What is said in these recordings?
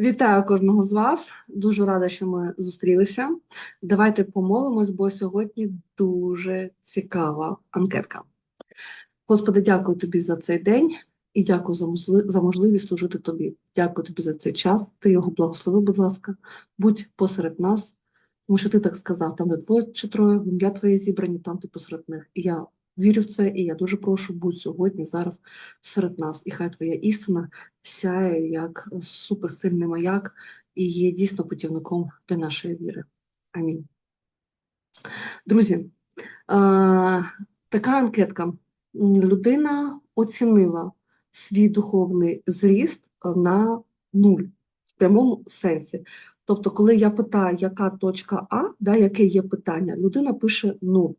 Вітаю кожного з вас. Дуже рада, що ми зустрілися. Давайте помолимось, бо сьогодні дуже цікава анкетка. Господи, дякую тобі за цей день і дякую за можливість служити тобі. Дякую тобі за цей час. Ти його благослови, будь ласка, будь посеред нас, тому що ти так сказав, там де двоє чи троє, в ім'я твоє зібрані, там ти посеред них. І я вірю в це, і я дуже прошу, будь сьогодні, зараз серед нас. І хай твоя істина сяє як суперсильний маяк і є дійсно путівником для нашої віри. Амінь. Друзі, така анкетка. Людина оцінила свій духовний зріст на нуль в прямому сенсі. Тобто, коли я питаю, яка точка А, да, яке є питання, людина пише нуль.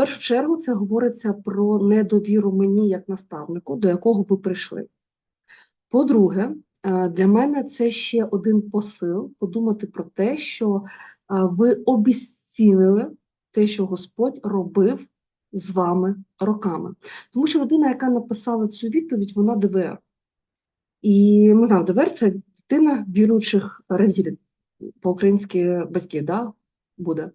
Першу чергу це говориться про недовіру мені як наставнику, до якого ви прийшли. По-друге, е, для мене це ще один посил подумати про те, що е, ви обіцінили те, що Господь робив з вами роками. Тому що людина, яка написала цю відповідь, вона ДВР. І ми знаємо, ДВР це дитина віруючих родителів, по-українськи батьків, да, буде.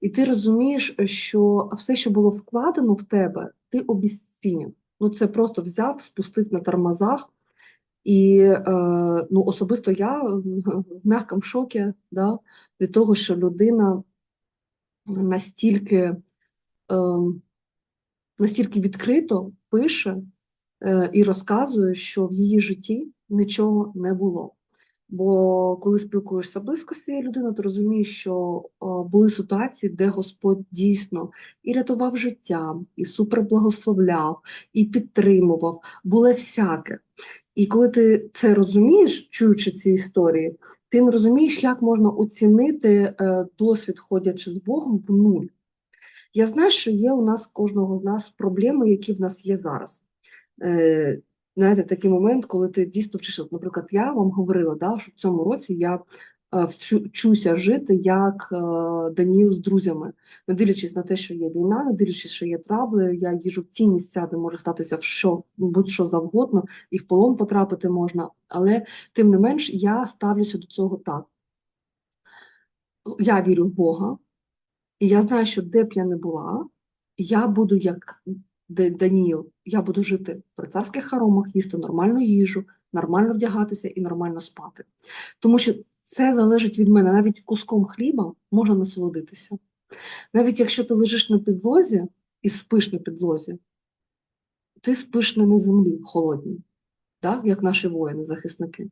І ти розумієш, що все, що було вкладено в тебе, ти обіцінив. Ну, це просто взяв, спустив на тормозах. І е, ну, особисто я в м'якому шокі да, від того, що людина настільки, е, настільки відкрито пише е, і розказує, що в її житті нічого не було. Бо коли спілкуєшся близько з цією людиною, ти розумієш, що були ситуації, де Господь дійсно і рятував життя, і суперблагословляв, і підтримував, було всяке. І коли ти це розумієш, чуючи ці історії, ти не розумієш, як можна оцінити е, досвід, ходячи з Богом в нуль. Я знаю, що є у нас кожного з нас проблеми, які в нас є зараз. Знаєте, такий момент, коли ти дійсно вчиш. Наприклад, я вам говорила, да, що в цьому році я е, вчуся жити як е, Даніл з друзями, не дивлячись на те, що є війна, не дивлячись, що є трабли, я їжу в ті місця, де може статися в що, будь-що завгодно, і в полон потрапити можна. Але тим не менш я ставлюся до цього так. Я вірю в Бога, і я знаю, що де б я не була, я буду як Даніїл, я буду жити при царських хоромах, їсти нормальну їжу, нормально вдягатися і нормально спати. Тому що це залежить від мене. Навіть куском хліба можна насолодитися. Навіть якщо ти лежиш на підлозі і спиш на підлозі, ти спиш не на землі холодній, так? як наші воїни, захисники.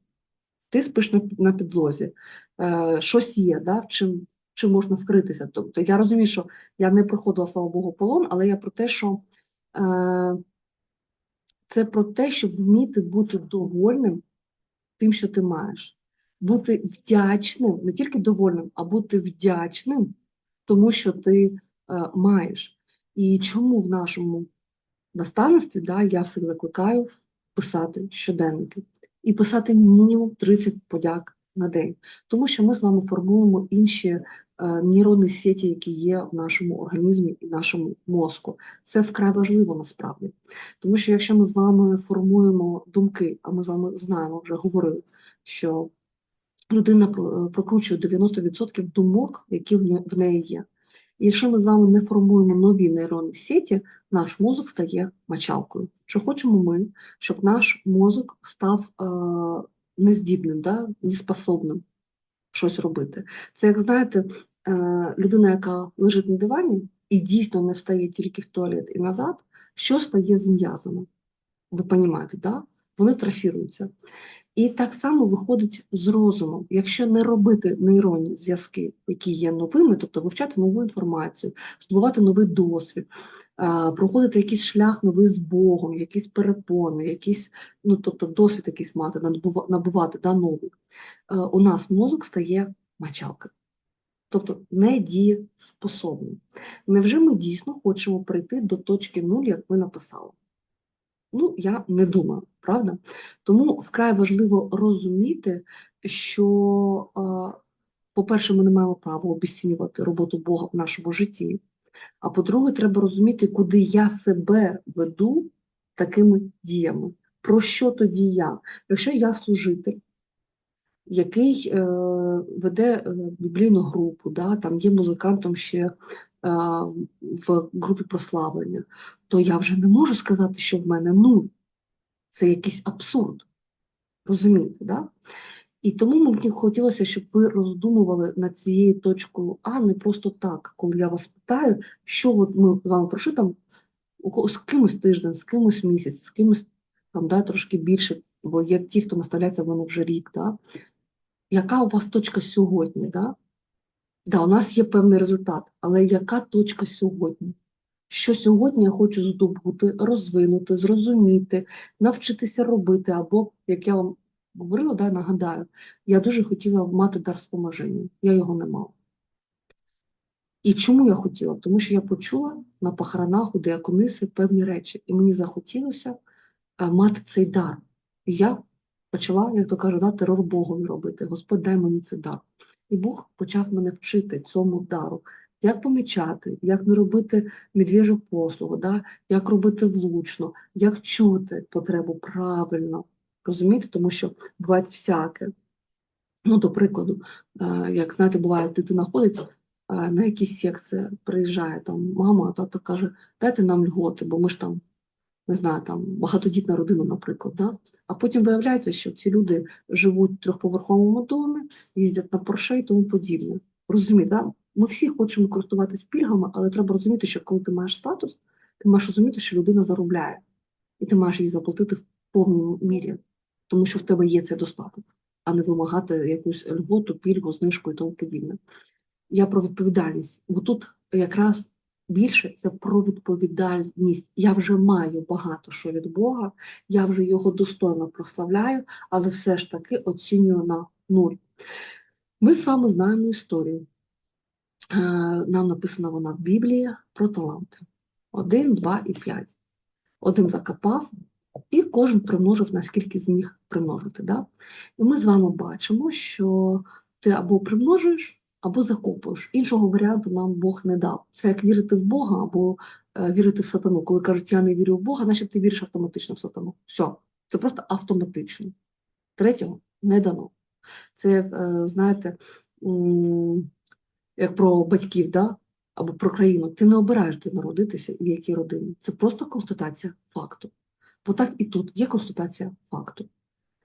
Ти спиш на, підлозі. Е, щось є, да? чим, чим можна вкритися. Тобто я розумію, що я не проходила, слава Богу, полон, але я про те, що це про те, щоб вміти бути довольним тим, що ти маєш. Бути вдячним, не тільки довольним, а бути вдячним тому, що ти е, маєш. І чому в нашому наставництві да, я всіх закликаю писати щоденники і писати мінімум 30 подяк на день, тому що ми з вами формуємо інші е, нейронні сеті, які є в нашому організмі і нашому мозку. Це вкрай важливо насправді. Тому що якщо ми з вами формуємо думки, а ми з вами знаємо, вже говорили, що людина прокручує 90% думок, які в неї є. І якщо ми з вами не формуємо нові нейронні сеті, наш мозок стає мочалкою. Чи хочемо ми, щоб наш мозок став е, нездібним, да, неспособним щось робити? Це як знаєте, е, людина, яка лежить на дивані і дійсно не встає тільки в туалет і назад, що стає з м'язами? Ви розумієте, да? Вони трофіруються. І так само виходить з розумом. Якщо не робити нейронні зв'язки, які є новими, тобто вивчати нову інформацію, здобувати новий досвід, проходити якийсь шлях новий з Богом, якісь перепони, якийсь, ну тобто досвід якийсь мати, набувати да, новий, е, у нас мозок стає мочалкою. Тобто недієспособним. Невже ми дійсно хочемо прийти до точки нуль, як ви написали? Ну, я не думаю, правда? Тому вкрай важливо розуміти, що, е, по-перше, ми не маємо права обіцінювати роботу Бога в нашому житті. А по-друге, треба розуміти, куди я себе веду такими діями. Про що тоді я? Якщо я служитель, який е, веде е, біблійну групу, да, там є музикантом ще е, в групі прославлення, то я вже не можу сказати, що в мене нуль. Це якийсь абсурд. Розумієте, да? І тому мені хотілося, щоб ви роздумували над цією точкою А не просто так, коли я вас питаю, що от ми з вами там з кимось тиждень, з кимось місяць, з кимось там да, трошки більше, бо є ті, хто наставляється в вже рік. Да? Яка у вас точка сьогодні? Да? Да, у нас є певний результат, але яка точка сьогодні? Що сьогодні я хочу здобути, розвинути, зрозуміти, навчитися робити, або, як я вам говорила, да, нагадаю, я дуже хотіла мати дар споможення, я його не мала. І чому я хотіла? Тому що я почула на похоронах у Деакониси певні речі, і мені захотілося е, мати цей дар. І я почала, як то кажуть, да, терор Богові робити. Господь, дай мені цей дар. І Бог почав мене вчити цьому дару. Як помічати, як не робити медвежу послугу, да? як робити влучно, як чути потребу правильно. Розумієте, тому що буває всяке. Ну, до прикладу, е, як знаєте, буває, дитина ходить е, на якісь секції, приїжджає там мама, а тато каже, дайте нам льготи, бо ми ж там, не знаю, там багатодітна родина, наприклад. Да? А потім виявляється, що ці люди живуть в трьохповерховому домі, їздять на Порше і тому подібне. Розумієте, да? ми всі хочемо користуватись пільгами, але треба розуміти, що коли ти маєш статус, ти маєш розуміти, що людина заробляє, і ти маєш їй заплатити в повній мірі, тому що в тебе є цей достаток, а не вимагати якусь льготу, пільгу, знижку і тому подібне. Я про відповідальність, бо тут якраз більше це про відповідальність. Я вже маю багато що від Бога, я вже його достойно прославляю, але все ж таки оцінюю на нуль. Ми з вами знаємо історію. Е, Нам написана вона в Біблії про таланти. Один, два і п'ять. Один закопав, і кожен примножив, наскільки зміг примножити. Да? І ми з вами бачимо, що ти або примножуєш, або закопуєш. Іншого варіанту нам Бог не дав. Це як вірити в Бога або е, вірити в сатану. Коли кажуть, я не вірю в Бога, значить ти віриш автоматично в сатану. Все, це просто автоматично. Третього не дано. Це як, е, знаєте, як про батьків, да? або про країну. Ти не обираєш, де народитися і в якій родині. Це просто констатація факту. Бо так і тут є констатація факту.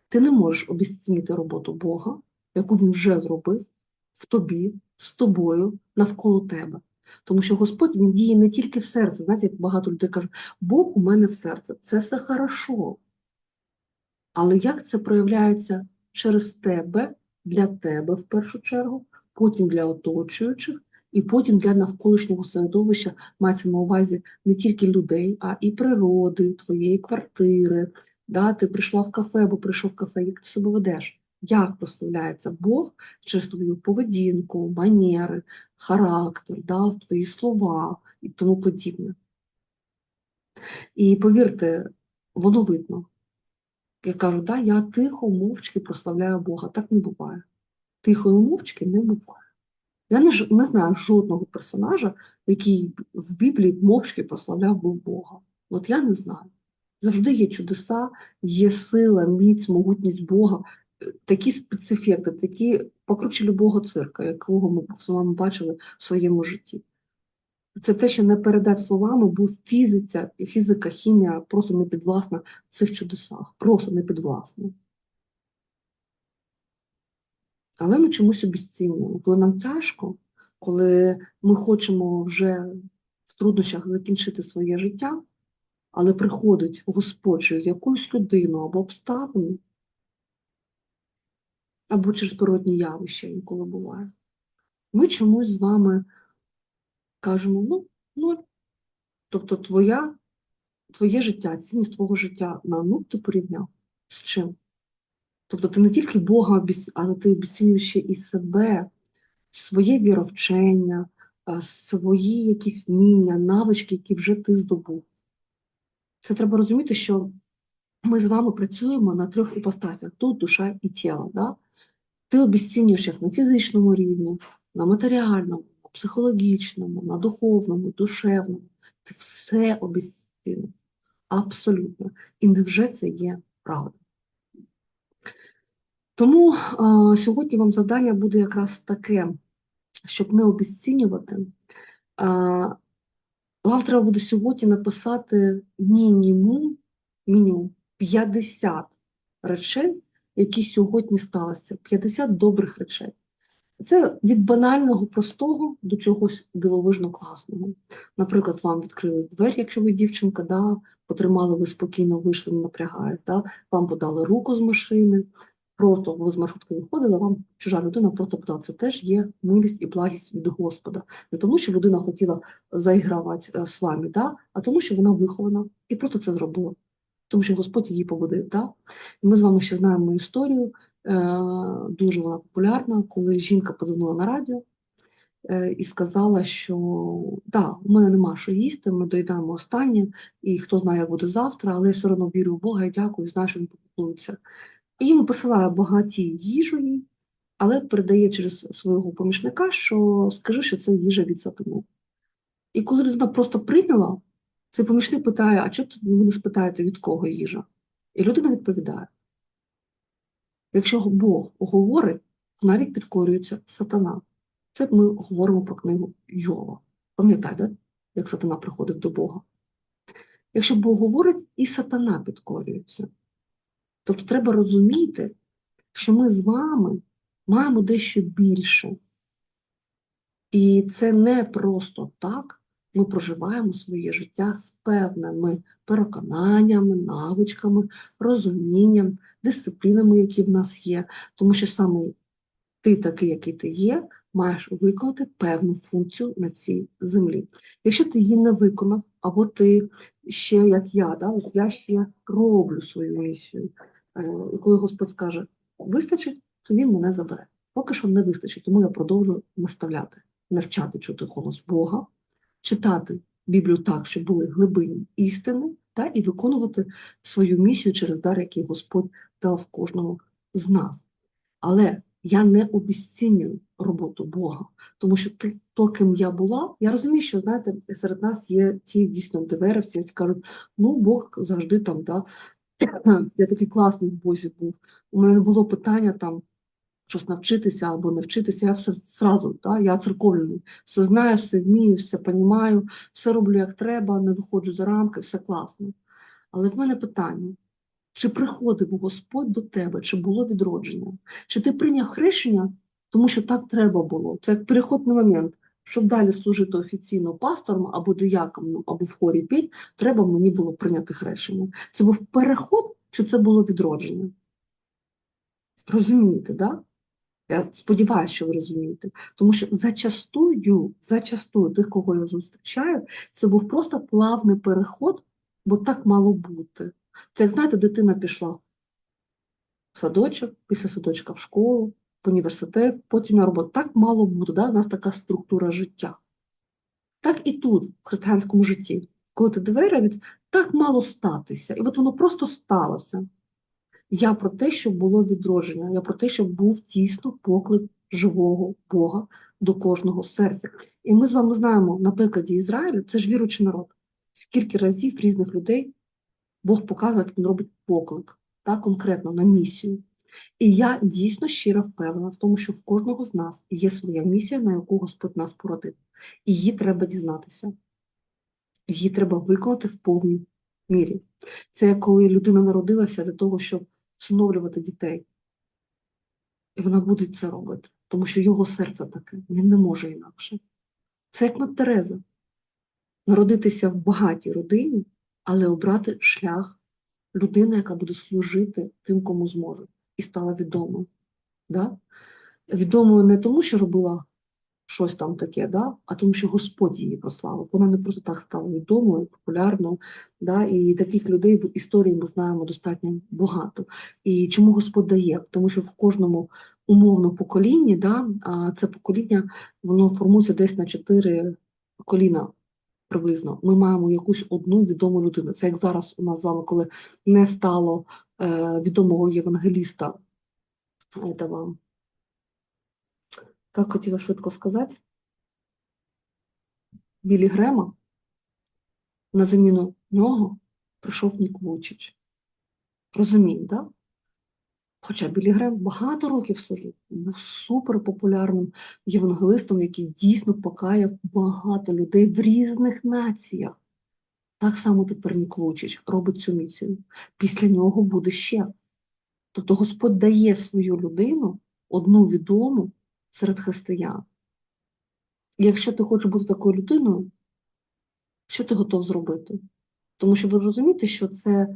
Ти не можеш обіцінити роботу Бога, яку він вже зробив в тобі, з тобою, навколо тебе. Тому що Господь він діє не тільки в серці. Знаєте, як багато людей кажуть, Бог у мене в серці. Це все хорошо. Але як це проявляється через тебе, для тебе в першу чергу, потім для оточуючих, і потім для навколишнього середовища мається на увазі не тільки людей, а і природи, твоєї квартири. Да? Ти прийшла в кафе або прийшов в кафе, як ти себе ведеш? Як прославляється Бог через твою поведінку, манери, характер, да? твої слова і тому подібне. І повірте, воно видно. Я кажу, да, я тихо, мовчки прославляю Бога. Так не буває. Тихо і мовчки не буває. Я не, не знаю жодного персонажа, який в Біблії мовчки прославляв би Бога. От я не знаю. Завжди є чудеса, є сила, міць, могутність Бога, е, такі спецефекти, такі покруче любого цирка, якого ми з вами бачили в своєму житті. Це те, що не передати словами, бо фізиця, фізика, хімія просто не підвласна в цих чудесах, просто не підвласна. Але ми чомусь обіцінюємо. Коли нам тяжко, коли ми хочемо вже в труднощах закінчити своє життя, але приходить Господь через якусь людину або обставину, або через природні явища інколи буває, ми чомусь з вами кажемо, ну, ноль. Тобто твоя, твоє життя, цінність твого життя на нуль ти порівняв з чим? Тобто ти не тільки Бога, обіц- але ти обіцінюєш ще і себе, своє віровчення, свої якісь вміння, навички, які вже ти здобув. Це треба розуміти, що ми з вами працюємо на трьох іпостасях: тут душа і тіло. Да? Ти обіцінюєш їх на фізичному рівні, на матеріальному, психологічному, на духовному, душевному. Ти все обіцінюєш. Абсолютно. І невже це є правда. Тому а, сьогодні вам завдання буде якраз таке, щоб не обіцінювати. А, вам треба буде сьогодні написати мінімум, мінімум 50 речей, які сьогодні сталися, 50 добрих речей. Це від банального, простого до чогось дивовижно класного. Наприклад, вам відкрили двері, якщо ви дівчинка, да, потримали ви спокійно, вийшли, не напрягають, да, вам подали руку з машини, просто ви з маршрутки виходили, вам чужа людина просто подала. Це теж є милість і благість від Господа. Не тому, що людина хотіла заігравати е, з вами, да, а тому, що вона вихована і просто це зробила. Тому що Господь її побудив. Да? Ми з вами ще знаємо історію. Е, дуже вона популярна, коли жінка подзвонила на радіо е, і сказала, що да, у мене нема що їсти, ми доїдаємо останнє, і хто знає, як буде завтра, але я все одно вірю в Бога і дякую, знаю, що він попіклується. Йому посилає багаті їжу їй, але передає через свого помічника, що скажи, що це їжа від сатани. І коли людина просто прийняла, цей помічник питає, а чого ви не спитаєте, від кого їжа? І людина відповідає. Якщо Бог говорить, навіть підкорюється сатана. Це ми говоримо про книгу Йова. Пам'ятаєте, як сатана приходить до Бога? Якщо Бог говорить, і сатана підкорюється. Тобто треба розуміти, що ми з вами маємо дещо більше. І це не просто так. Ми проживаємо своє життя з певними переконаннями, навичками, розумінням, дисциплінами, які в нас є, тому що саме ти, такий, який ти є, маєш виконати певну функцію на цій землі. Якщо ти її не виконав, або ти ще як я, да, от я ще роблю свою місію. Е, і коли Господь скаже, вистачить, то він мене забере. Поки що не вистачить, тому я продовжую наставляти, навчати чути голос Бога, читати Біблію так, щоб були глибинні істини, та, і виконувати свою місію через дар, який Господь дав кожному з нас. Але я не обіцінюю роботу Бога, тому що ти, то, ким я була, я розумію, що знаєте, серед нас є ті дійсно диверівці, які кажуть, ну Бог завжди там, да, я такий класний в Бозі був. У мене не було питання там щось навчитися або не вчитися. Я все зразу, да, я церковний, все знаю, все вмію, все розумію, все роблю як треба, не виходжу за рамки, все класно. Але в мене питання. Чи приходив Господь до тебе, чи було відродження? Чи ти прийняв хрещення, тому що так треба було? Це як переходний момент. Щоб далі служити офіційно пастором або дияком, або в хорі піть, треба мені було прийняти хрещення. Це був переход, чи це було відродження? Розумієте, да? Я сподіваюся, що ви розумієте. Тому що зачастую, зачастую тих, кого я зустрічаю, це був просто плавний переход, бо так мало бути. Це, як знаєте, дитина пішла в садочок, після садочка в школу, в університет, потім на роботу. Так мало бути, да? у нас така структура життя. Так і тут, в християнському житті, коли ти двері, так мало статися. І от воно просто сталося. Я про те, щоб було відродження, я про те, щоб був дійсно поклик живого Бога до кожного серця. І ми з вами знаємо, на прикладі Ізраїля, це ж віручий народ. Скільки разів різних людей Бог показує, як він робить поклик, так, конкретно на місію. І я дійсно щиро впевнена в тому, що в кожного з нас є своя місія, на яку Господь нас породив. І її треба дізнатися. Її треба виконати в повній мірі. Це коли людина народилася для того, щоб встановлювати дітей. І вона буде це робити, тому що його серце таке, він не може інакше. Це як Тереза. Народитися в багатій родині, але обрати шлях людини, яка буде служити тим, кому зможе, і стала відомою. Да? Відомою не тому, що робила щось там таке, да? а тому, що Господь її прославив. Вона не просто так стала відомою, популярною. Да? І таких людей в історії ми знаємо достатньо багато. І чому Господь дає? Тому що в кожному умовному поколінні, да, а це покоління воно формується десь на чотири коліна. Приблизно ми маємо якусь одну відому людину. Це як зараз у нас з вами, коли не стало е, відомого євангеліста. Этого, як хотіла швидко сказати, Білі Грема, на заміну нього прийшов Нік Вучич. Розуміємо, так? Да? Хоча Білі Грем багато років служив, був суперпопулярним євангелистом, який дійсно покаяв багато людей в різних націях. Так само тепер Нік Вучич робить цю місію. Після нього буде ще. Тобто Господь дає свою людину, одну відому серед християн. Якщо ти хочеш бути такою людиною, що ти готов зробити? Тому що ви розумієте, що це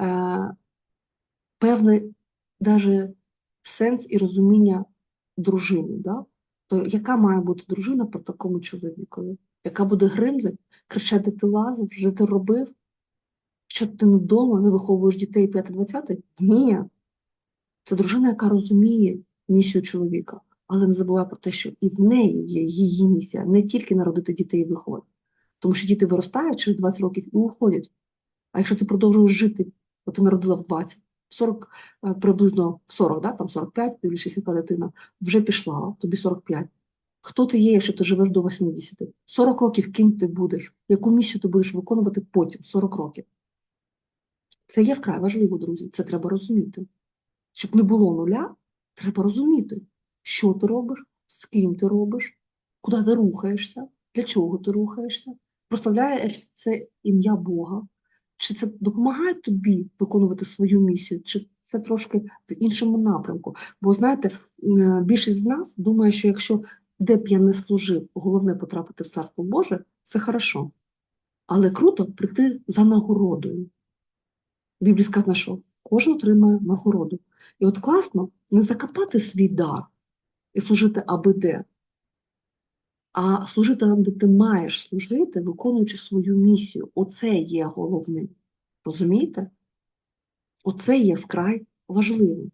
е, певний даже сенс і розуміння дружини. Да? То яка має бути дружина при такому чоловікові? Яка буде гримзать, кричати ти лазив, вже ти робив? Що ти не вдома, не виховуєш дітей 5-20? Ні. Це дружина, яка розуміє місію чоловіка, але не забуває про те, що і в неї є її місія, не тільки народити дітей і виховати. Тому що діти виростають через 20 років і уходять. А якщо ти продовжуєш жити, от ти народила в 20, 40, е, приблизно 40, да, там 45, дивлячись, яка дитина, вже пішла, тобі 45. Хто ти є, якщо ти живеш до 80? 40 років ким ти будеш? Яку місію ти будеш виконувати потім, 40 років? Це є вкрай важливо, друзі, це треба розуміти. Щоб не було нуля, треба розуміти, що ти робиш, з ким ти робиш, куди ти рухаєшся, для чого ти рухаєшся, прославляє це ім'я Бога, чи це допомагає тобі виконувати свою місію, чи це трошки в іншому напрямку. Бо знаєте, е, більшість з нас думає, що якщо де б я не служив, головне потрапити в Царство Боже, це хорошо. Але круто прийти за нагородою. В Біблії сказано, що кожен отримає нагороду. І от класно не закопати свій дар і служити аби де, а служити там, де ти маєш служити, виконуючи свою місію. Оце є головним. Розумієте? Оце є вкрай важливим.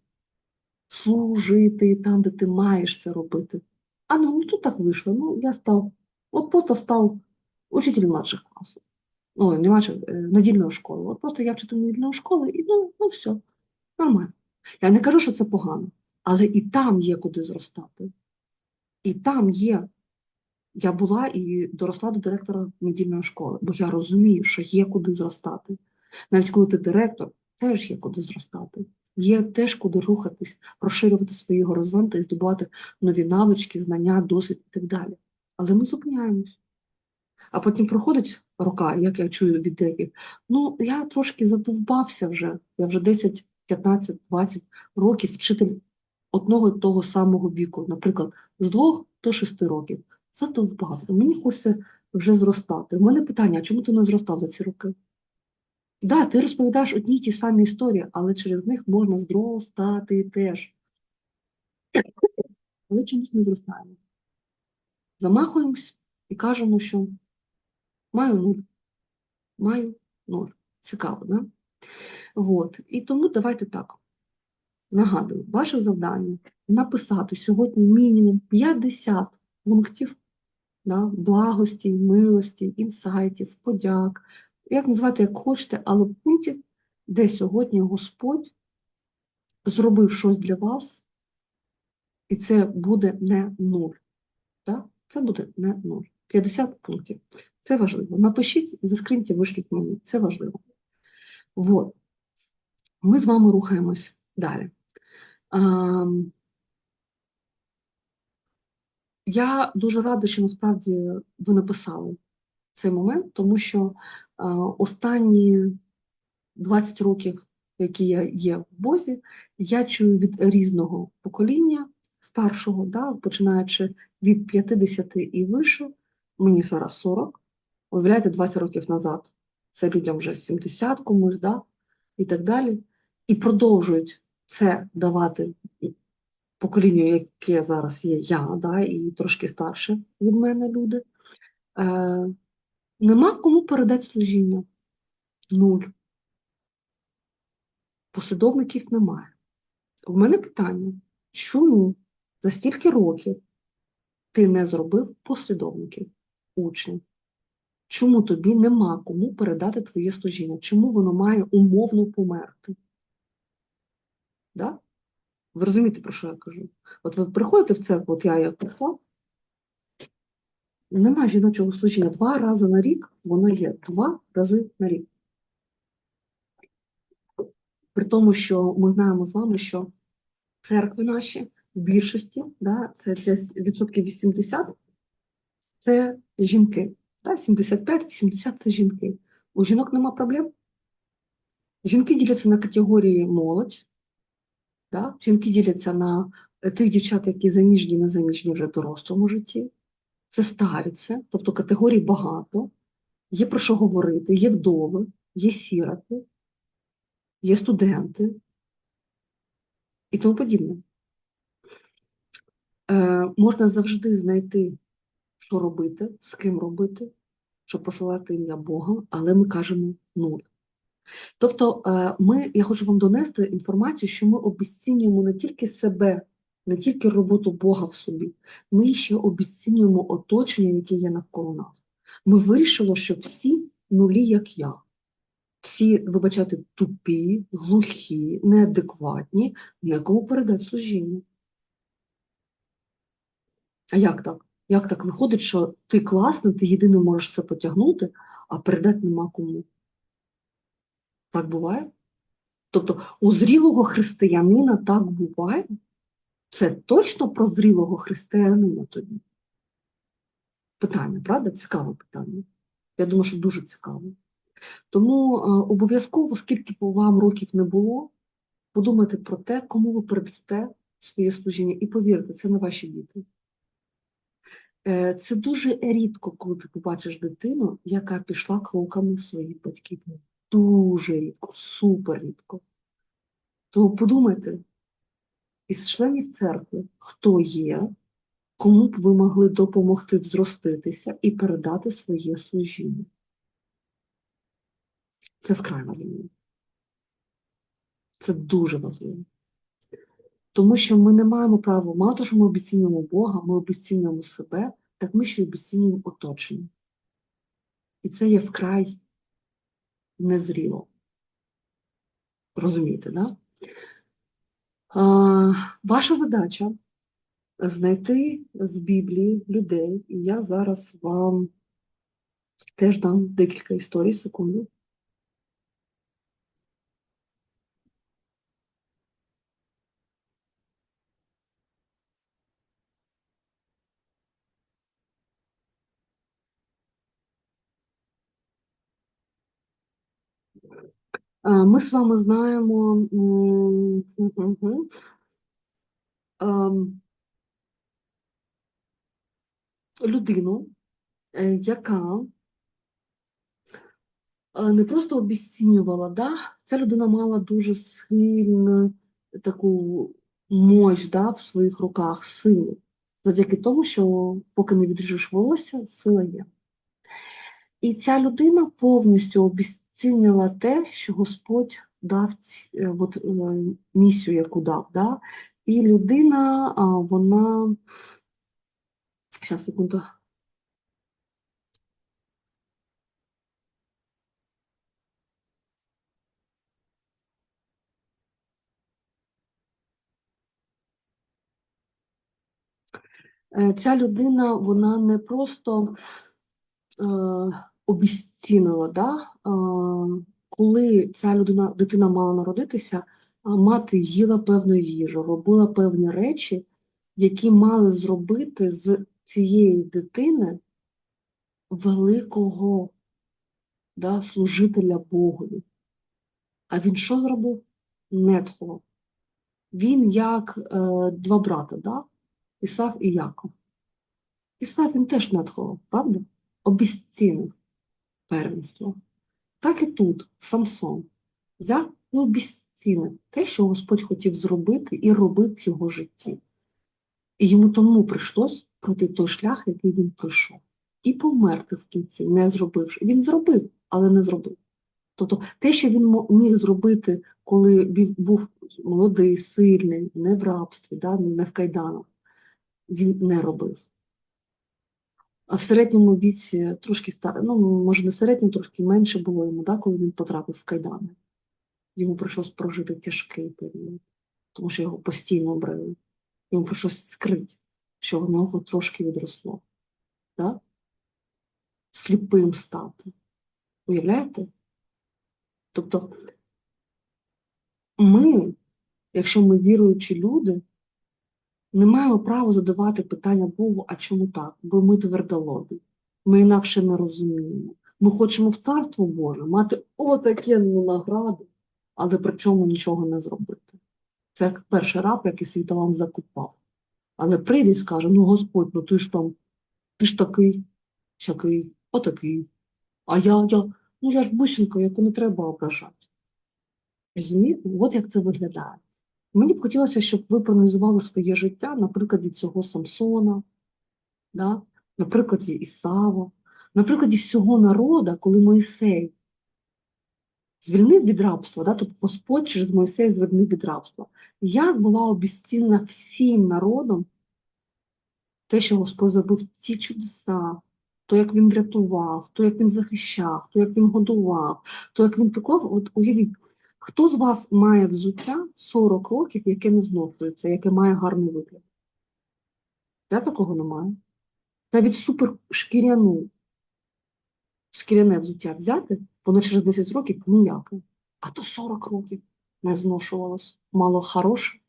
Служити там, де ти маєш це робити. А ну, ну тут так вийшло. Ну, я став, от просто став учителем младших класів. Ой, не младших, е, недільної школи. От просто я вчитель недільної школи, і ну, ну все, нормально. Я не кажу, що це погано, але і там є куди зростати. І там є. Я була і доросла до директора недільної школи, бо я розумію, що є куди зростати. Навіть коли ти директор, теж є куди зростати. Є теж куди рухатись, розширювати свої горизонти і здобувати нові навички, знання, досвід і так далі. Але ми зупиняємось. А потім проходить рока, як я чую від деяких, ну я трошки задовбався вже, я вже 10, 15, 20 років вчитель одного і того самого віку, наприклад, з 2 до 6 років. Задовбався, мені хочеться вже зростати. У мене питання, а чому ти не зростав за ці роки? Да, ти розповідаєш одні й ті самі історії, але через них можна зростати теж. Але чомусь не зростаємо. Замахуємось і кажемо, що маю нуль. Маю нуль. Цікаво, да? Вот. І тому давайте так. Нагадую, ваше завдання написати сьогодні мінімум 50 пунктів да, благості, милості, інсайтів, подяк, як називати, як хочете, але пунктів, де сьогодні Господь зробив щось для вас, і це буде не нуль. Так? Це буде не нуль. 50 пунктів. Це важливо. Напишіть, заскриньте, вишліть мені. Це важливо. Вот. Ми з вами рухаємось далі. Ам, Я дуже рада, що насправді ви написали цей момент, тому що е, останні 20 років, які я є в Бозі, я чую від різного покоління старшого, да, починаючи від 50 і вище, мені зараз 40, уявляєте, 20 років назад це людям вже 70 комусь, да, і так далі, і продовжують це давати поколінню, яке зараз є я, да, і трошки старше від мене люди, е, нема кому передати служіння. Нуль. Послідовників немає. У мене питання, чому за стільки років ти не зробив послідовників, учнів? Чому тобі нема кому передати твоє служіння? Чому воно має умовно померти? Да? Ви розумієте, про що я кажу? От ви приходите в церкву, от я як прийшла, немає жіночого служіння. Два рази на рік воно є. Два рази на рік. При тому, що ми знаємо з вами, що церкви наші в більшості, да, це десь відсотків 80, це жінки. Да, 75-80 це жінки. У жінок нема проблем. Жінки діляться на категорії молодь, да? жінки діляться на е, тих дівчат, які заміжні, не заміжні вже в дорослому житті. Це старіці, тобто категорій багато, є про що говорити, є вдови, є сіроти, є студенти і тому подібне. Е, можна завжди знайти, що робити, з ким робити, щоб посилати ім'я Бога, але ми кажемо нуль. Тобто, е, ми, я хочу вам донести інформацію, що ми обіцінюємо не тільки себе, не тільки роботу Бога в собі, ми ще обіцінюємо оточення, яке є навколо нас. Ми вирішили, що всі нулі, як я. Всі, вибачайте, тупі, глухі, неадекватні, некому передати служіння. А як так? Як так виходить, що ти класний, ти єдиний можеш все потягнути, а передати нема кому? Так буває? Тобто у зрілого християнина так буває? Це точно про зрілого християнина тоді? Питання, правда? Цікаве питання. Я думаю, що дуже цікаве. Тому е, обов'язково, скільки б вам років не було, подумайте про те, кому ви передасте своє служіння. І повірте, це не ваші діти. Е, Це дуже рідко, коли ти побачиш дитину, яка пішла кроками своїх батьків. Дуже рідко, супер рідко. Тому подумайте, із членів церкви, хто є, кому б ви могли допомогти взроститися і передати своє служіння. Це вкрай важливо. Це дуже важливо. Тому що ми не маємо права, мало того, що ми обіцінюємо Бога, ми обіцінюємо себе, так ми ще й обіцінюємо оточення. І це є вкрай незріло. Розумієте, да? А, ваша задача знайти в Біблії людей, і я зараз вам теж дам декілька історій, секунду. Ми з вами знаємо людину, е, яка е, не просто обіцінювала, да? ця людина мала дуже сильну таку мощь да, в своїх руках, силу, завдяки тому, що поки не відріжеш волосся, сила є. І ця людина повністю обіцінила те, що Господь дав е, от, е, місію, яку дав. Да? І людина, вона. Зараз, секунду. Е, Ця людина, вона не просто обіцінила, да? коли ця людина, дитина мала народитися, мати їла певну їжу, робила певні речі, які мали зробити з цієї дитини великого да, служителя Богові. А він що зробив? Нетхо. Він як е, два брата, да? Ісав і Яков. Ісав він теж надховав, правда? Обіцінив первенство. Так і тут Самсон взяв і обіцінив те, що Господь хотів зробити і робив в його житті. І йому тому прийшлось пройти той шлях, який він пройшов. І померти в кінці, не зробивши. Він зробив, але не зробив. Тобто те, що він міг зробити, коли був молодий, сильний, не в рабстві, да, не в кайданах, він не робив. А в середньому віці трошки ста- ну, може, не середньому, трошки менше було йому, да, коли він потрапив в кайдани. Йому прийшлось прожити тяжкий період, тому що його постійно брали. Йому прийшлось скрити, що в нього трошки відросло. Да? Сліпим стати. Уявляєте? Тобто ми, якщо ми віруючі люди, не маємо права задавати питання Богу, а чому так? Бо ми твердолобі, ми інакше не розуміємо. Ми хочемо в Царство Боже мати отакенну награду, але при чому нічого не зробити. Це як перший раб, який свій талант закупав. Але прийде і скаже: ну Господь, ну ти ж там, ти ж такий, сякий, отакий. А я, я, ну я ж бусинка, яку не треба ображати. Розумієте? От як це виглядає. Мені б хотілося, щоб ви проаналізували своє життя на прикладі цього Самсона, да? на прикладі Ісава, на прикладі всього народу, коли Моїсей звільнив від рабства, да? тобто Господь через Моїсея звільнив від рабства. Як була обіцяна всім народом те, що Господь зробив ці чудеса, то, як він рятував, то, як він захищав, то, як він годував, то, як він піклував, от уявіть, Хто з вас має взуття 40 років, яке не зношується, яке має гарний вигляд? Я такого не маю. Навіть супер шкіряну, шкіряне взуття взяти, воно через 10 років ніяке. А то 40 років не зношувалось. Мало хороший,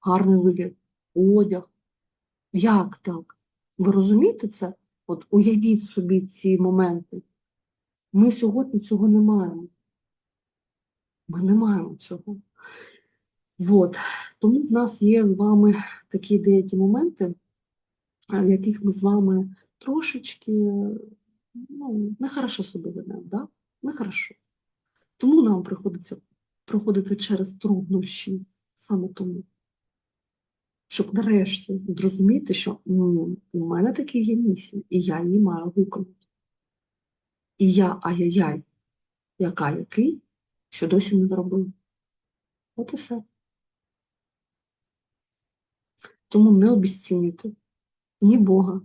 гарний вигляд, одяг. Як так? Ви розумієте це? От уявіть собі ці моменти. Ми сьогодні цього не маємо. Ми не маємо цього. От. Тому в нас є з вами такі деякі моменти, в яких ми з вами трошечки ну, нехорошо себе ведемо, да? нехорошо. Тому нам приходиться проходити через труднощі саме тому, щоб нарешті зрозуміти, що ну, у мене такі є місія, і я її маю виконати. І я ай-яй-яй, яка який, що досі не зробив. От і все. Тому не обіцінюйте ні Бога,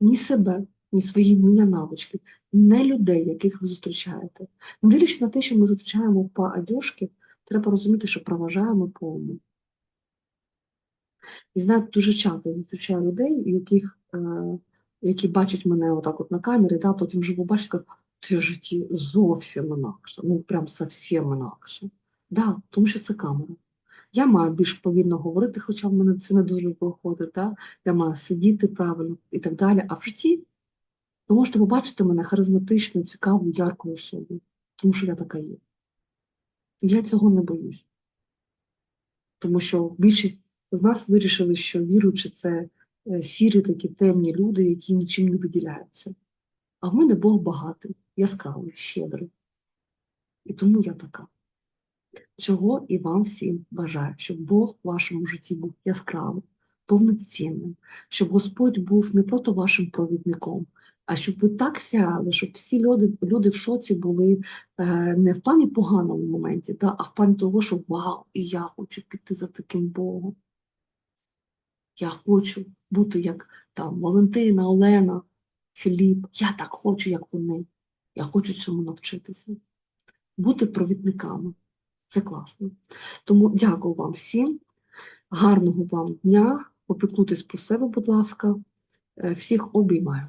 ні себе, ні свої вміння навички, не людей, яких ви зустрічаєте. Не дивлячись на те, що ми зустрічаємо по одежки, треба розуміти, що проважаємо по уму. І знаєте, дуже часто я зустрічаю людей, яких, е, які бачать мене отак от на камері, да, потім живу бачать, кажуть, в житті зовсім інакше, ну прям зовсім інакше. Да, тому що це камера. Я маю більш повільно говорити, хоча в мене це не дуже виходить. Да? Я маю сидіти правильно і так далі. А в житті ви можете побачити мене харизматичною, цікавою, яркою особою, тому що я така є. Я цього не боюсь. Тому що більшість з нас вирішили, що віруючи, це е, сірі такі темні люди, які нічим не виділяються. А в мене Бог багатий, яскравий, щедрий. І тому я така. Чого і вам всім бажаю, щоб Бог в вашому житті був яскравим, повноцінним, щоб Господь був не просто вашим провідником, а щоб ви так сяяли, щоб всі люди, люди в шоці були е, не в плані поганому моменті, да, а в плані того, що вау, і я хочу піти за таким Богом. Я хочу бути як там Валентина, Олена, Філіп. Я так хочу, як вони. Я хочу цьому навчитися. Бути провідниками. Це класно. Тому дякую вам всім. Гарного вам дня. Опікуйтесь про себе, будь ласка. Е, Всіх обіймаю.